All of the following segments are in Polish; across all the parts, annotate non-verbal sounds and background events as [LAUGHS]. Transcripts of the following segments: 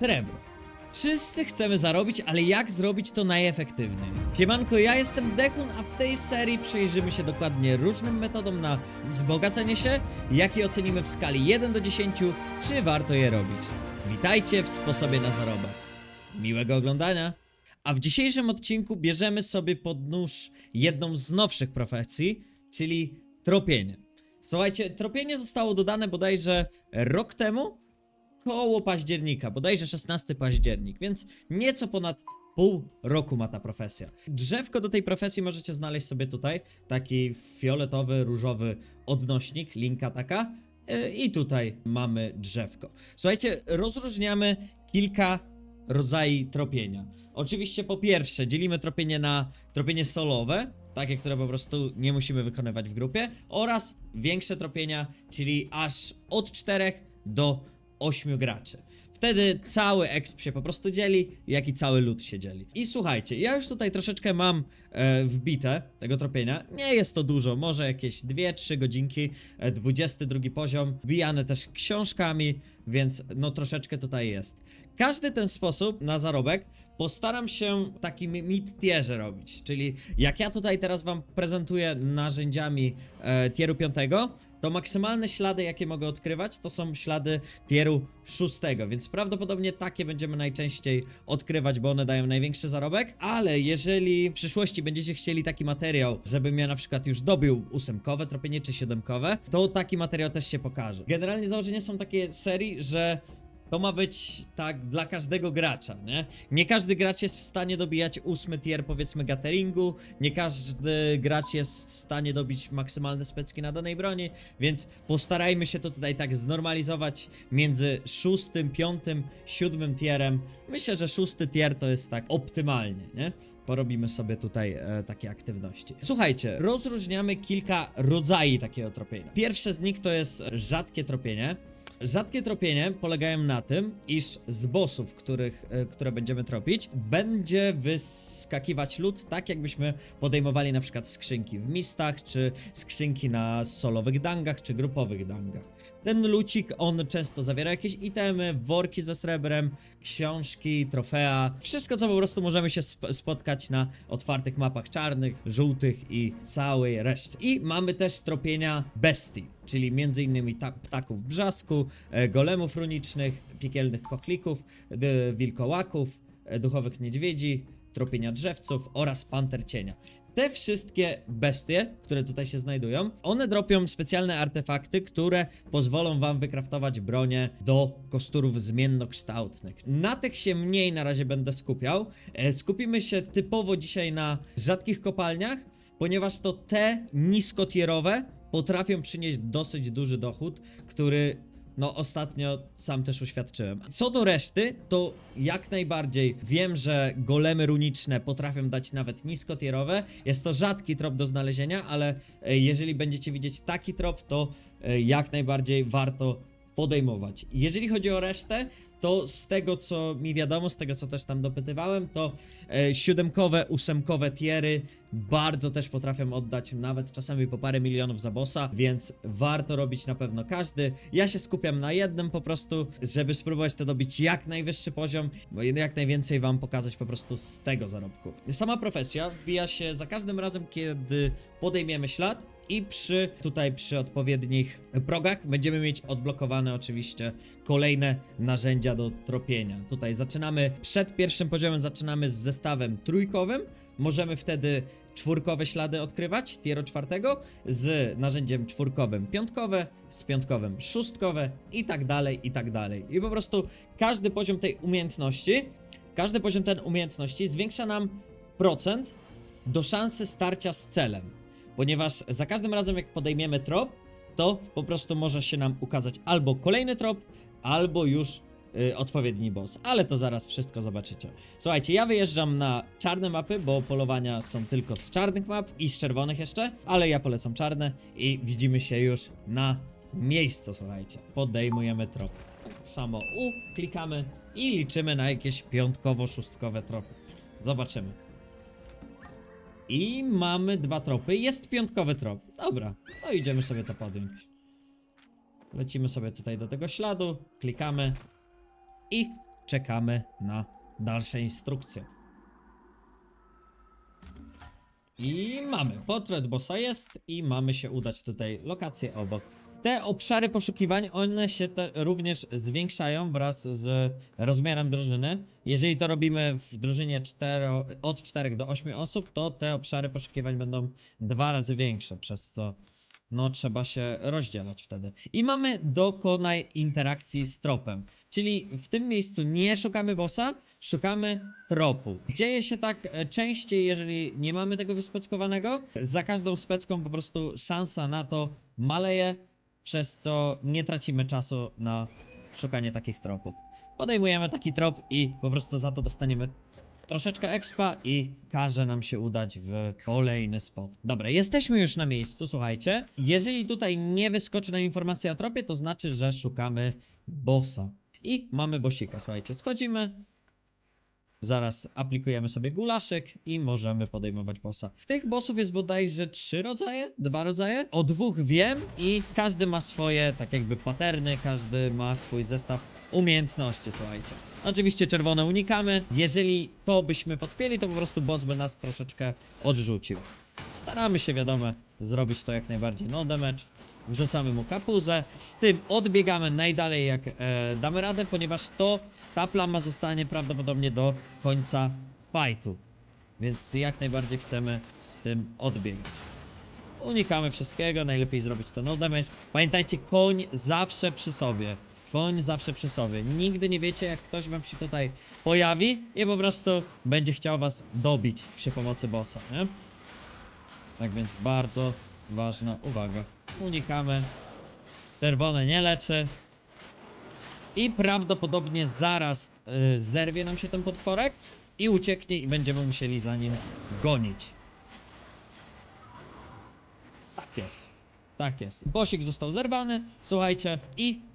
Srebro. Wszyscy chcemy zarobić, ale jak zrobić to najefektywniej? Siemanko, ja jestem Dechun, a w tej serii przyjrzymy się dokładnie różnym metodom na wzbogacenie się, jakie ocenimy w skali 1 do 10, czy warto je robić. Witajcie w sposobie na zarobas. Miłego oglądania! A w dzisiejszym odcinku bierzemy sobie pod nóż jedną z nowszych profesji, czyli tropienie. Słuchajcie, tropienie zostało dodane bodajże rok temu, koło października, bodajże 16 październik, więc nieco ponad pół roku ma ta profesja. Drzewko do tej profesji możecie znaleźć sobie tutaj, taki fioletowy, różowy odnośnik, linka taka. yy, I tutaj mamy drzewko. Słuchajcie, rozróżniamy kilka rodzajów tropienia. Oczywiście po pierwsze dzielimy tropienie na tropienie solowe, takie, które po prostu nie musimy wykonywać w grupie, oraz większe tropienia, czyli aż od 4 do 8 graczy. Wtedy cały exp się po prostu dzieli, jak i cały lud się dzieli. I słuchajcie, ja już tutaj troszeczkę mam e, wbite tego tropienia. Nie jest to dużo, może jakieś 2-3 godzinki, e, 22 poziom, bijane też książkami, więc no troszeczkę tutaj jest. Każdy ten sposób na zarobek postaram się w takim mid-tierze robić, czyli jak ja tutaj teraz wam prezentuję narzędziami e, tieru 5, to maksymalne ślady jakie mogę odkrywać to są ślady tieru 6, więc prawdopodobnie takie będziemy najczęściej odkrywać, bo one dają największy zarobek, ale jeżeli w przyszłości będziecie chcieli taki materiał, żebym ja na przykład już dobił ósemkowe tropienie czy siódemkowe, to taki materiał też się pokaże. Generalnie założenia są takie serii, że to ma być tak dla każdego gracza, nie? Nie każdy gracz jest w stanie dobijać ósmy tier powiedzmy gatheringu, nie każdy gracz jest w stanie dobić maksymalne specki na danej broni, więc postarajmy się to tutaj tak znormalizować między szóstym, piątym, siódmym tierem. Myślę, że szósty tier to jest tak optymalnie, nie? Porobimy sobie tutaj e, takie aktywności. Słuchajcie, rozróżniamy kilka rodzajów takiego tropienia. Pierwsze z nich to jest rzadkie tropienie. Rzadkie tropienie polegają na tym, iż z bossów, których, e, które będziemy tropić, będzie wyskakiwać lód tak, jakbyśmy podejmowali na przykład skrzynki w mistach, czy skrzynki na solowych dangach, czy grupowych dangach. Ten lucik, on często zawiera jakieś itemy, worki ze srebrem, książki, trofea, wszystko co po prostu możemy się sp- spotkać na otwartych mapach czarnych, żółtych i całej reszcie. I mamy też tropienia bestii, czyli m.in. Ta- ptaków brzasku, e, golemów runicznych, piekielnych kochlików, wilkołaków, e, duchowych niedźwiedzi, tropienia drzewców oraz panter cienia. Te wszystkie bestie, które tutaj się znajdują, one dropią specjalne artefakty, które pozwolą wam wykraftować bronię do kosturów zmiennokształtnych. Na tych się mniej na razie będę skupiał. E, skupimy się typowo dzisiaj na rzadkich kopalniach, ponieważ to te niskotierowe potrafią przynieść dosyć duży dochód, który no ostatnio sam też uświadczyłem. Co do reszty, to jak najbardziej wiem, że golemy runiczne potrafią dać nawet niskotierowe. Jest to rzadki trop do znalezienia, ale e, jeżeli będziecie widzieć taki trop, to e, jak najbardziej warto podejmować. Jeżeli chodzi o resztę, to z tego co mi wiadomo, z tego co też tam dopytywałem, to e, siódemkowe, ósemkowe tiery bardzo też potrafią oddać nawet czasami po parę milionów za bossa, więc warto robić na pewno każdy. Ja się skupiam na jednym po prostu, żeby spróbować to dobić jak najwyższy poziom, bo jak najwięcej wam pokazać po prostu z tego zarobku. Sama profesja wbija się za każdym razem, kiedy podejmiemy ślad i przy tutaj przy odpowiednich progach będziemy mieć odblokowane oczywiście kolejne narzędzia do tropienia. Tutaj zaczynamy przed pierwszym poziomem zaczynamy z zestawem trójkowym. Możemy wtedy czwórkowe ślady odkrywać, tiero czwartego, z narzędziem czwórkowym piątkowe, z piątkowym szóstkowe i tak dalej, i tak dalej. I po prostu każdy poziom tej umiejętności, każdy poziom ten umiejętności zwiększa nam procent do szansy starcia z celem ponieważ za każdym razem jak podejmiemy trop, to po prostu może się nam ukazać albo kolejny trop, albo już y, odpowiedni boss. Ale to zaraz wszystko zobaczycie. Słuchajcie, ja wyjeżdżam na czarne mapy, bo polowania są tylko z czarnych map i z czerwonych jeszcze, ale ja polecam czarne i widzimy się już na miejscu, słuchajcie. Podejmujemy trop. Tak samo U, klikamy i liczymy na jakieś piątkowo-szóstkowe tropy. Zobaczymy. I mamy dwa tropy. Jest piątkowy trop. Dobra, to idziemy sobie to podjąć. Lecimy sobie tutaj do tego śladu, klikamy i czekamy na dalsze instrukcje. I mamy, portret bossa jest i mamy się udać tutaj lokację obok. Te obszary poszukiwań, one się również zwiększają wraz z rozmiarem drużyny. Jeżeli to robimy w drużynie cztero, od 4 do 8 osób, to te obszary poszukiwań będą dwa razy większe, przez co no trzeba się rozdzielać wtedy. I mamy dokonaj interakcji z tropem. Czyli w tym miejscu nie szukamy bossa, szukamy tropu. Dzieje się tak e, częściej, jeżeli nie mamy tego wyspeckowanego. Za każdą specką po prostu szansa na to maleje, przez co nie tracimy czasu na szukanie takich tropów. Podejmujemy taki trop i po prostu za to dostaniemy troszeczkę expa i każe nam się udać w kolejny spot. Dobra, jesteśmy już na miejscu, słuchajcie. Jeżeli tutaj nie wyskoczy nam informacja o tropie, to znaczy, że szukamy bossa. I mamy bossika, słuchajcie, schodzimy. Zaraz aplikujemy sobie gulaszek i możemy podejmować bossa. Tych bossów jest bodajże trzy rodzaje, dwa rodzaje. O dwóch wiem i każdy ma swoje, tak jakby paterny, każdy ma swój zestaw umiejętności, słuchajcie. Oczywiście czerwone unikamy. Jeżeli to byśmy podpięli, to po prostu boss by nas troszeczkę odrzucił. Staramy się, wiadomo, zrobić to jak najbardziej no damage. Wrzucamy mu kapuzę. Z tym odbiegamy najdalej jak e, damy radę, ponieważ to ta plama zostanie prawdopodobnie do końca fightu. Więc jak najbardziej chcemy z tym odbiegać. Unikamy wszystkiego, najlepiej zrobić to no damage. Pamiętajcie, koń zawsze przy sobie. Koń zawsze przy sobie. Nigdy nie wiecie, jak ktoś wam się tutaj pojawi i po prostu będzie chciał was dobić przy pomocy bossa, nie? Tak więc bardzo ważna uwaga. Unikamy. Czerwone nie leczy. I prawdopodobnie zaraz y, zerwie nam się ten potworek i ucieknie i będziemy musieli za nim gonić. Tak jest. Tak jest. Bosik został zerwany, słuchajcie, i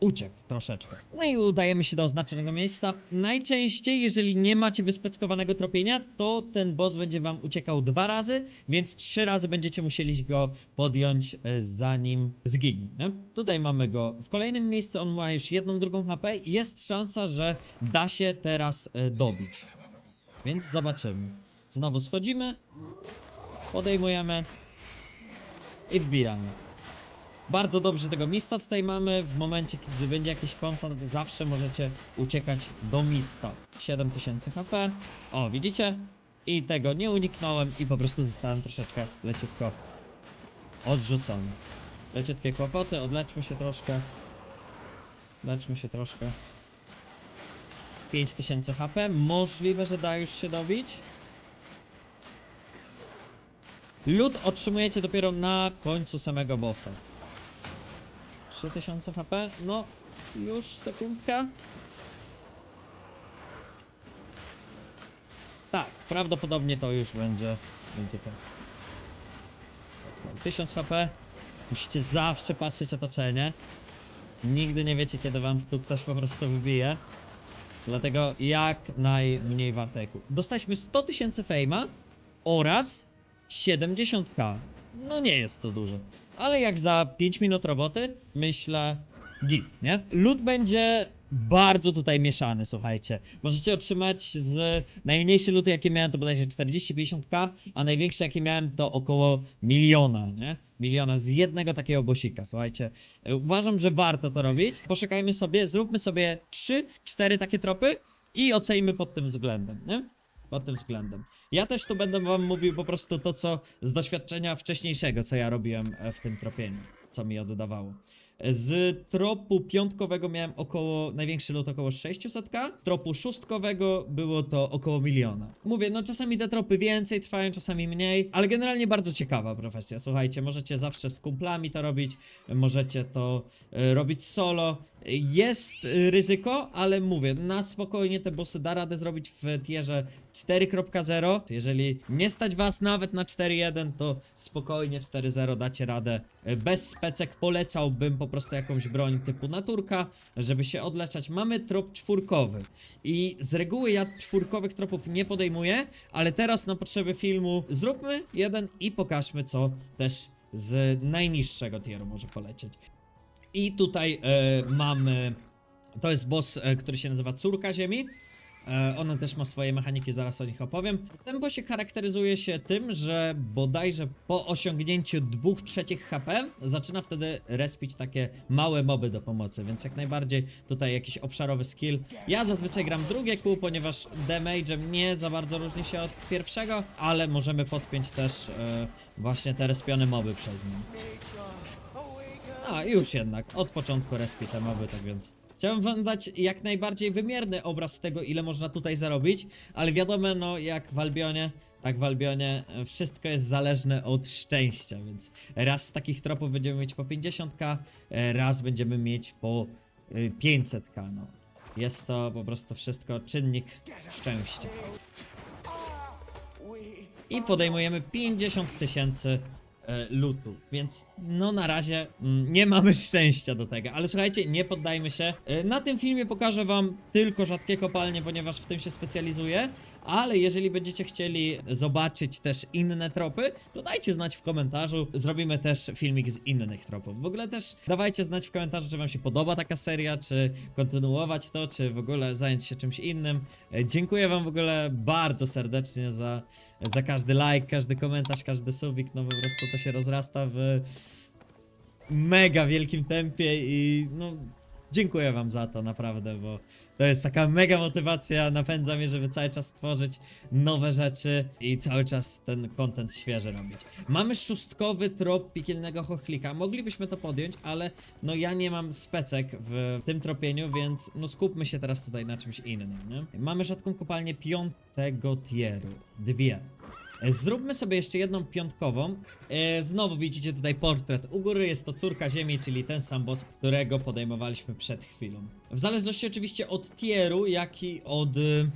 uciekł troszeczkę. No i udajemy się do oznaczonego miejsca. Najczęściej, jeżeli nie macie wyspeckowanego tropienia, to ten boss będzie wam uciekał dwa razy, więc trzy razy będziecie musieli go podjąć, e, zanim zginie. Nie? Tutaj mamy go w kolejnym miejscu, on ma już jedną, drugą HP jest szansa, że da się teraz e, dobić. Więc zobaczymy. Znowu schodzimy, podejmujemy i wbijamy. Bardzo dobrze tego mista tutaj mamy. W momencie, kiedy będzie jakiś kontakt, zawsze możecie uciekać do mista. 7000 HP. O, widzicie? I tego nie uniknąłem i po prostu zostałem troszeczkę leciutko odrzucony. Leciutkie kłopoty, odleczmy się troszkę. Leczmy się troszkę. 5000 HP. Możliwe, że da już się dobić. Lód otrzymujecie dopiero na końcu samego bossa. 3000 HP, no już sekundka. Tak, prawdopodobnie to już będzie, będzie to. Teraz mam 1000 HP. Musicie zawsze patrzeć otoczenie. Nigdy nie wiecie, kiedy wam tu ktoś po prostu wybije. Dlatego jak najmniej warteku. Dostaliśmy 100 tysięcy fejma oraz 70k. No nie jest to dużo. Ale jak za 5 minut roboty, myślę git, nie? Lód będzie bardzo tutaj mieszany, słuchajcie. Możecie otrzymać z najmniejszy lód, jakie miałem, to bodajże 40-50k, a największe, jakie miałem, to około miliona, nie? Miliona z jednego takiego bosika, słuchajcie. Uważam, że warto to robić. Poszukajmy sobie, zróbmy sobie 3-4 takie tropy i ocenimy pod tym względem, nie? Pod tym względem. Ja też tu będę wam mówił po prostu to, co z doświadczenia wcześniejszego, co ja robiłem e, w tym tropieniu, co mi oddawało. Z tropu piątkowego miałem około, największy lot około 600k, tropu szóstkowego było to około miliona. Mówię, no czasami te tropy więcej trwają, czasami mniej, ale generalnie bardzo ciekawa profesja, słuchajcie, możecie zawsze z kumplami to robić, możecie to e, robić solo, jest ryzyko, ale mówię, na spokojnie te bossy da radę zrobić w tierze 4.0. Jeżeli nie stać was nawet na 4.1, to spokojnie 4.0 dacie radę. E, Bez specek polecałbym po prostu jakąś broń typu naturka, żeby się odleczać. Mamy trop czwórkowy i z reguły ja czwórkowych tropów nie podejmuję, ale teraz na potrzeby filmu zróbmy jeden i pokażmy co też z najniższego tieru może polecieć. I tutaj e, mamy To jest boss, e, który się nazywa Córka Ziemi. E, Ona też ma swoje mechaniki, zaraz o nich opowiem. Boss się charakteryzuje się tym, że bodajże po osiągnięciu 2 trzecich HP zaczyna wtedy respić takie małe moby do pomocy, więc jak najbardziej tutaj jakiś obszarowy skill. Ja zazwyczaj gram drugie kół, ponieważ damage'em nie za bardzo różni się od pierwszego, ale możemy podpiąć też e, właśnie te respione moby przez nim. A, już jednak. Od początku respi te moby, tak więc. Chciałem wam dać jak najbardziej wymierny obraz tego, ile można tutaj zarobić, ale wiadomo, no jak w Albionie, tak w Albionie e, wszystko jest zależne od szczęścia, więc raz z takich tropów będziemy mieć po 50k, e, raz będziemy mieć po e, 500k, no. Jest to po prostu wszystko czynnik szczęścia. I podejmujemy 50 tysięcy e, lutu, więc no na razie mm, nie mamy [LAUGHS] szczęścia do tego, ale słuchajcie, nie poddajmy się. E, Na tym filmie pokażę wam tylko rzadkie kopalnie, ponieważ w tym się specjalizuję, ale jeżeli będziecie chcieli zobaczyć też inne tropy, to dajcie znać w komentarzu, zrobimy też filmik z innych tropów. W ogóle też dawajcie znać w komentarzu, czy wam się podoba taka seria, czy kontynuować to, czy w ogóle zająć się czymś innym. E, Dziękuję wam w ogóle bardzo serdecznie za, za każdy like, każdy komentarz, każdy subik, no po prostu to się rozrasta w mega wielkim tempie i no dziękuję wam za to naprawdę, bo to jest taka mega motywacja, napędza mnie, żeby cały czas tworzyć nowe rzeczy i cały czas ten content świeży robić. Mamy szóstkowy trop piekielnego chochlika, moglibyśmy to podjąć, ale no ja nie mam specek w tym tropieniu, więc no skupmy się teraz tutaj na czymś innym, nie? Mamy rzadką kopalnię piątego tieru, dwie. E, Zróbmy sobie jeszcze jedną piątkową. E, znowu widzicie tutaj portret. U góry jest to córka ziemi, czyli ten sam boss, którego podejmowaliśmy przed chwilą. W zależności oczywiście od tieru, jak i od y,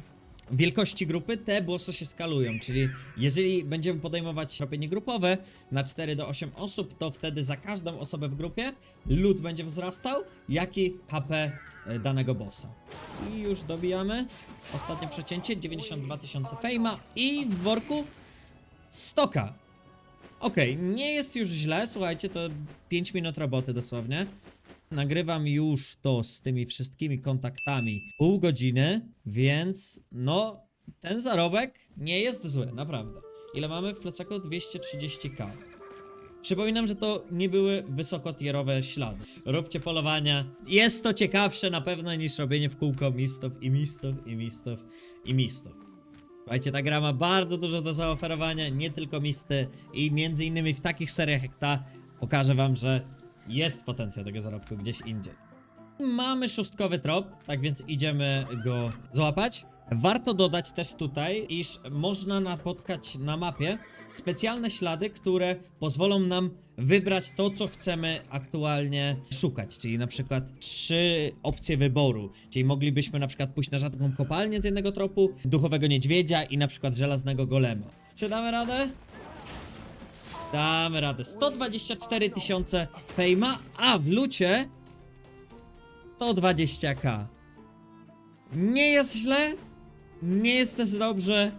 wielkości grupy, te bossy się skalują. Czyli jeżeli będziemy podejmować robienie grupowe na 4 do 8 osób, to wtedy za każdą osobę w grupie lód będzie wzrastał, jak i HP e, danego bossa. I już dobijamy. Ostatnie przecięcie 92 tysiące fejma i w worku Stoka. Okej, nie jest już źle, słuchajcie, to 5 minut roboty dosłownie. Nagrywam już to z tymi wszystkimi kontaktami pół godziny, więc no, ten zarobek nie jest zły, naprawdę. Ile mamy w plecaku? 230k. Przypominam, że to nie były wysokotierowe ślady. Róbcie polowania. Jest to ciekawsze na pewno niż robienie w kółko mistów i mistów i mistów i mistów. Słuchajcie, ta gra ma bardzo dużo do zaoferowania, nie tylko misty i między innymi w takich seriach jak ta pokażę wam, że jest potencjał tego zarobku gdzieś indziej. Mamy szóstkowy trop, tak więc idziemy go złapać. Warto dodać też tutaj, iż można napotkać na mapie specjalne ślady, które pozwolą nam wybrać to, co chcemy aktualnie szukać, czyli na przykład trzy opcje wyboru, czyli moglibyśmy na przykład pójść na rzadką kopalnię z jednego tropu, duchowego niedźwiedzia i na przykład żelaznego golema. Czy damy radę? Damy radę. 124 tysiące fejma, a w lucie to 20k. Nie jest źle, nie jest też dobrze.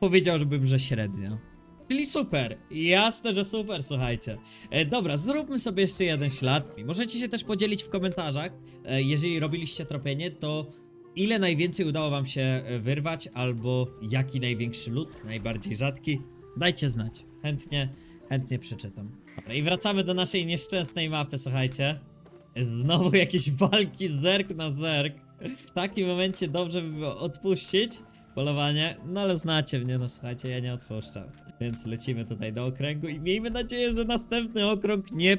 Powiedziałbym, że średnio. Czyli super. Jasne, że super, słuchajcie. E, dobra, zróbmy sobie jeszcze jeden ślad. Możecie się też podzielić w komentarzach, e, jeżeli robiliście tropienie, to ile najwięcej udało wam się e, wyrwać, albo jaki największy lód, najbardziej rzadki. Dajcie znać. Chętnie, chętnie przeczytam. Dobra, i wracamy do naszej nieszczęsnej mapy, słuchajcie. Znowu jakieś walki zerk na zerk. W takim momencie dobrze by było odpuścić polowanie, no ale znacie mnie, no słuchajcie, ja nie odpuszczam. Więc lecimy tutaj do okręgu i miejmy nadzieję, że następny okrąg nie,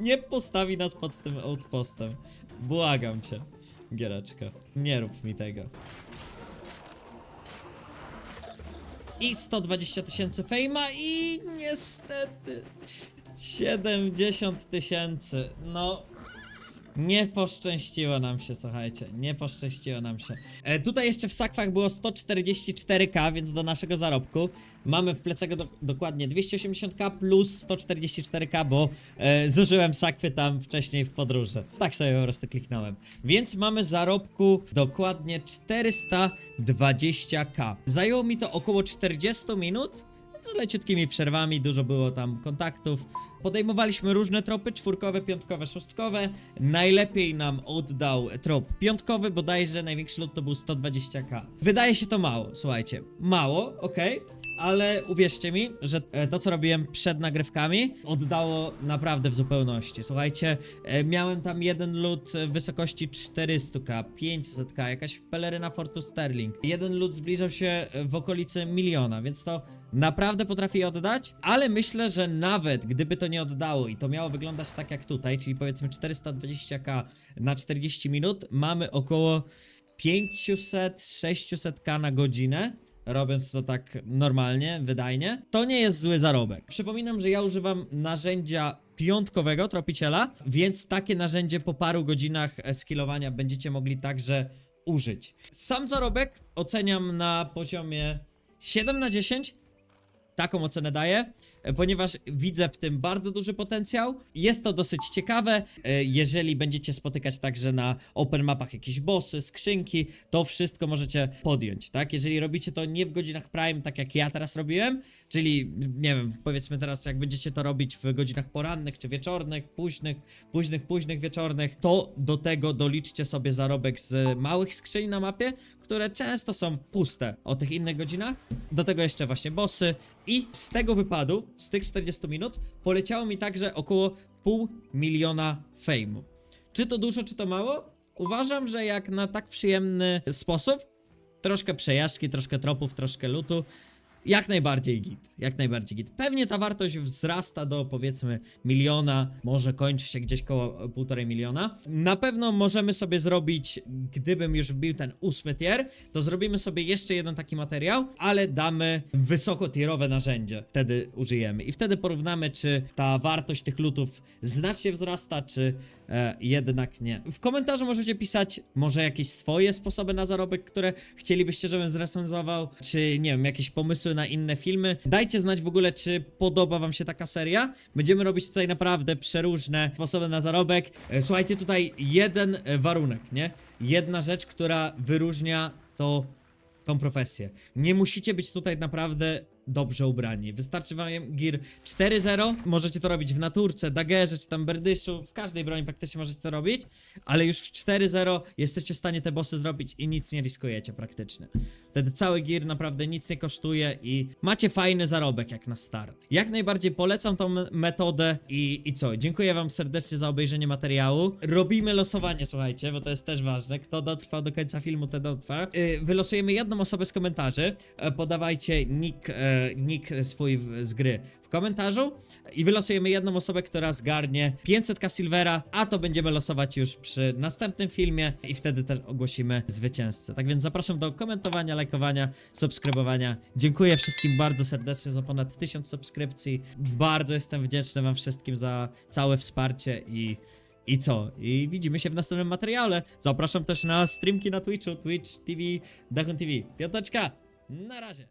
nie postawi nas pod tym outpostem. Błagam cię, Giereczka, nie rób mi tego. I 120 tysięcy fejma i niestety 70 tysięcy. No, nie poszczęściło nam się, słuchajcie. Nie poszczęściło nam się. E, tutaj jeszcze w sakwach było 144k, więc do naszego zarobku. Mamy w plecach do, dokładnie 280k plus 144k, bo e, zużyłem sakwy tam wcześniej w podróży. Tak sobie po prostu kliknąłem. Więc mamy zarobku dokładnie 420k. Zajęło mi to około 40 minut. Z leciutkimi przerwami, dużo było tam kontaktów. Podejmowaliśmy różne tropy, czwórkowe, piątkowe, szóstkowe. Najlepiej nam oddał trop piątkowy, bodajże największy lot to był 120k. Wydaje się to mało, słuchajcie. Mało, okej. Ale uwierzcie mi, że e, to co robiłem przed nagrywkami oddało naprawdę w zupełności. Słuchajcie, e, miałem tam jeden lód w wysokości 400k, 500k, jakaś peleryna Fortu Sterling. Jeden lód zbliżał się w okolicy miliona, więc to naprawdę potrafi oddać, ale myślę, że nawet gdyby to nie oddało i to miało wyglądać tak jak tutaj, czyli powiedzmy 420k na 40 minut, mamy około 500-600k na godzinę, robiąc to tak normalnie, wydajnie, to nie jest zły zarobek. Przypominam, że ja używam narzędzia piątkowego tropiciela, więc takie narzędzie po paru godzinach skillowania będziecie mogli także użyć. Sam zarobek oceniam na poziomie 7 na 10, taką ocenę daję, e, ponieważ widzę w tym bardzo duży potencjał. Jest to dosyć ciekawe, e, jeżeli będziecie spotykać także na open mapach jakieś bossy, skrzynki, to wszystko możecie podjąć, tak? Jeżeli robicie to nie w godzinach prime, tak jak ja teraz robiłem, czyli nie wiem, powiedzmy teraz jak będziecie to robić w godzinach porannych czy wieczornych, późnych, późnych, późnych wieczornych, to do tego doliczcie sobie zarobek z małych skrzyń na mapie, które często są puste o tych innych godzinach. Do tego jeszcze właśnie bossy i z tego wypadu, z tych 40 minut, poleciało mi także około pół miliona fejmu. Czy to dużo, czy to mało? Uważam, że jak na tak przyjemny sposób, troszkę przejażdżki, troszkę tropów, troszkę lutu, jak najbardziej git, jak najbardziej git. Pewnie ta wartość wzrasta do powiedzmy miliona, może kończy się gdzieś koło półtorej miliona. Na pewno możemy sobie zrobić, gdybym już wbił ten ósmy tier, to zrobimy sobie jeszcze jeden taki materiał, ale damy wysokotierowe narzędzie. Wtedy użyjemy i wtedy porównamy, czy ta wartość tych lutów znacznie wzrasta, czy e, jednak nie. W komentarzu możecie pisać może jakieś swoje sposoby na zarobek, które chcielibyście, żebym zrecenzował, czy nie wiem, jakieś pomysły na inne filmy. Dajcie znać w ogóle, czy podoba wam się taka seria. Będziemy robić tutaj naprawdę przeróżne sposoby na zarobek. E, Słuchajcie, tutaj jeden e, warunek, nie? Jedna rzecz, która wyróżnia to tą profesję. Nie musicie być tutaj naprawdę dobrze ubrani. Wystarczy wam gear 4.0, możecie to robić w naturce, dagerze, czy tam berdyszu, w każdej broni praktycznie możecie to robić, ale już w 4.0 jesteście w stanie te bossy zrobić i nic nie riskujecie praktycznie. Wtedy cały gear naprawdę nic nie kosztuje i macie fajny zarobek jak na start. Jak najbardziej polecam tą me- metodę i, i co? Dziękuję wam serdecznie za obejrzenie materiału. Robimy losowanie, słuchajcie, bo to jest też ważne. Kto dotrwał do końca filmu, ten dotrwa. Yy, wylosujemy jedną osobę z komentarzy. E, podawajcie nick, e, nick swój z gry w komentarzu i wylosujemy jedną osobę, która zgarnie 500k silvera, a to będziemy losować już przy następnym filmie i wtedy też ogłosimy zwycięzcę. Tak więc zapraszam do komentowania, lajkowania, subskrybowania. Dziękuję wszystkim bardzo serdecznie za ponad 1000 subskrypcji. Bardzo jestem wdzięczny wam wszystkim za całe wsparcie i i co? I widzimy się w następnym materiale. Zapraszam też na streamki na Twitchu, Twitch TV, Dachun TV. Piąteczka! Na razie!